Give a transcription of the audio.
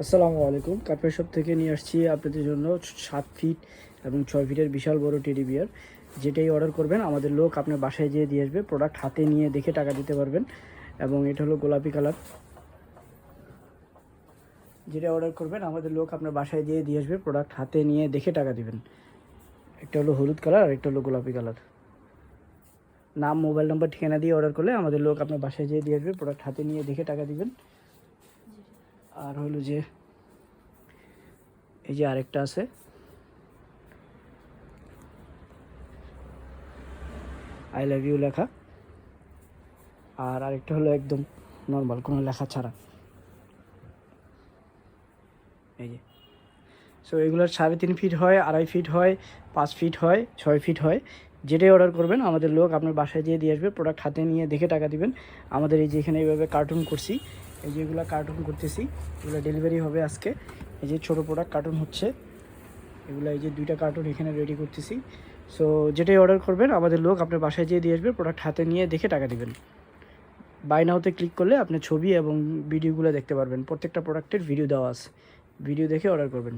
আসসালামু আলাইকুম। কাপের শপ থেকে নিয়ে আসছি আপনাদের জন্য সাত ফিট এবং ছয় ফিটের বিশাল বড় টেডি বিয়ার যেটাই অর্ডার করবেন, আমাদের লোক আপনার বাসায় যেয়ে দিয়ে আসবে প্রোডাক্ট হাতে নিয়ে দেখে টাকা দিতে পারবেন এবং এটা হলো গোলাপি কালার যেটা অর্ডার করবেন, আমাদের লোক আপনার বাসায় যেয়ে দিয়ে আসবে প্রোডাক্ট হাতে নিয়ে দেখে টাকা দিবেন। একটা হলো হলুদ কালার আর একটা হলো গোলাপি কালার নাম মোবাইল নাম্বার ঠিকানা দিয়ে অর্ডার করলে আমাদের লোক আপনার বাসায় যেয়ে দিয়ে আসবে প্রোডাক্ট হাতে নিয়ে দেখে টাকা দিবেন। আর হলো যে এই যে আরেকটা আছে। আই লাভ ইউ লেখা। আর আরেকটা হলো একদম নর্মাল কোনো লেখা ছাড়া। এই যে। সো এগুলোর সাড়ে তিন ফিট হয়, আড়াই ফিট হয়, পাঁচ ফিট হয়, ছয় ফিট হয়। যেটাই অর্ডার করবেন, আমাদের লোক আপনার বাসায় যেয়ে দিয়ে আসবে প্রোডাক্ট হাতে নিয়ে দেখে টাকা দিবেন। আমাদের এই যে এখানে এইভাবে কার্টুন করছি, এই যেগুলো কার্টুন করতেছি, এগুলো ডেলিভারি হবে আজকে। এই যে ছোটো প্রোডাক্ট কার্টুন হচ্ছে, এগুলো এই যে দুইটা কার্টুন এখানে রেডি করতেছি। সো যেটাই অর্ডার করবেন, আমাদের লোক আপনার বাসায় যেয়ে দিয়ে আসবে প্রোডাক্ট হাতে নিয়ে দেখে টাকা দিবেন। বাই নাওতে ক্লিক করলে আপনি ছবি এবং ভিডিওগুলো দেখতে পারবেন। প্রত্যেকটা প্রোডাক্টের ভিডিও দেওয়া আছে। ভিডিও দেখে অর্ডার করবেন।